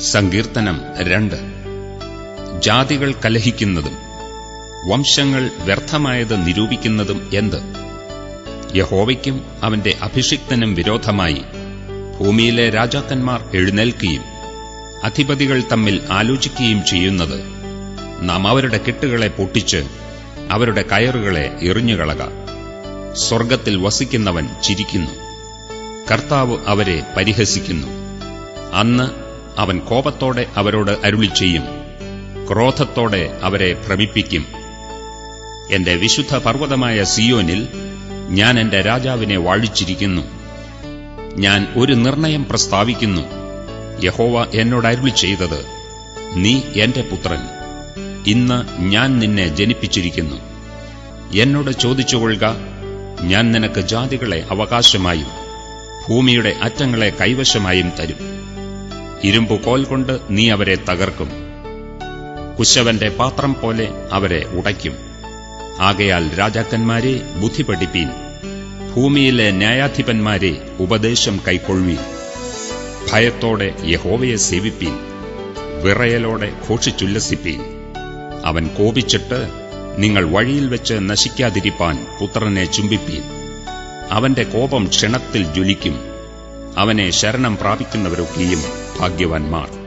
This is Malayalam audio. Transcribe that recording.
സങ്കീർത്തനം രണ്ട്. ജാതികൾ കലഹിക്കുന്നതും വംശങ്ങൾ വ്യർത്ഥമായത് നിരൂപിക്കുന്നതും എന്ത്? യഹോവയ്ക്കും അവന്റെ അഭിഷിക്തനും വിരോധമായി ഭൂമിയിലെ രാജാക്കന്മാർ എഴുന്നേൽക്കുകയും അധിപതികൾ തമ്മിൽ ആലോചിക്കുകയും ചെയ്യുന്നത് നാം അവരുടെ കെട്ടുകളെ പൊട്ടിച്ച് അവരുടെ കയറുകളെ എറിഞ്ഞുകളക. സ്വർഗത്തിൽ വസിക്കുന്നവൻ ചിരിക്കുന്നു. കർത്താവ് അവരെ പരിഹസിക്കുന്നു. അന്ന് അവൻ കോപത്തോടെ അവരോട് അരുളി ചെയ്യും ക്രോധത്തോടെ അവരെ ഭ്രമിപ്പിക്കും. എന്റെ വിശുദ്ധ പർവതമായ സിയോനിൽ ഞാൻ എന്റെ രാജാവിനെ വാഴിച്ചിരിക്കുന്നു. ഞാൻ ഒരു നിർണയം പ്രസ്താവിക്കുന്നു. യഹോവ എന്നോട് അരുളി ചെയ്തത് നീ എന്റെ പുത്രൻ. ഇന്ന് ഞാൻ നിന്നെ ജനിപ്പിച്ചിരിക്കുന്നു. എന്നോട് ചോദിച്ചുകൊള്ളുക ഞാൻ നിനക്ക് ജാതികളെ അവകാശമായും ഭൂമിയുടെ അറ്റങ്ങളെ കൈവശമായും തരും. ഇരുമ്പു കോൽ കൊണ്ട് നീ അവരെ തകർക്കും. കുശവന്റെ പാത്രം പോലെ അവരെ ഉടയ്ക്കും. ആകയാൽ രാജാക്കന്മാരെ ബുദ്ധി പഠിപ്പീൻ. ഭൂമിയിലെ ന്യായാധിപന്മാരെ ഉപദേശം കൈക്കൊള്ളുവീൻ. ഭയത്തോടെ യഹോവയെ സേവിപ്പീൻ. വിറയലോടെ ഘോഷിച്ചുല്ലസിപ്പീൻ. അവൻ കോപിച്ചിട്ട് നിങ്ങൾ വഴിയിൽ വെച്ച് നശിക്കാതിരിപ്പാൻ പുത്രനെ ചുംബിപ്പീൻ. അവന്റെ കോപം ക്ഷണത്തിൽ ജ്വലിക്കും. അവനെ ശരണം പ്രാപിക്കുന്നവരൊക്കെയും ಭಾಗ್ಯವಾನ್ ಮಾರ್ಕ್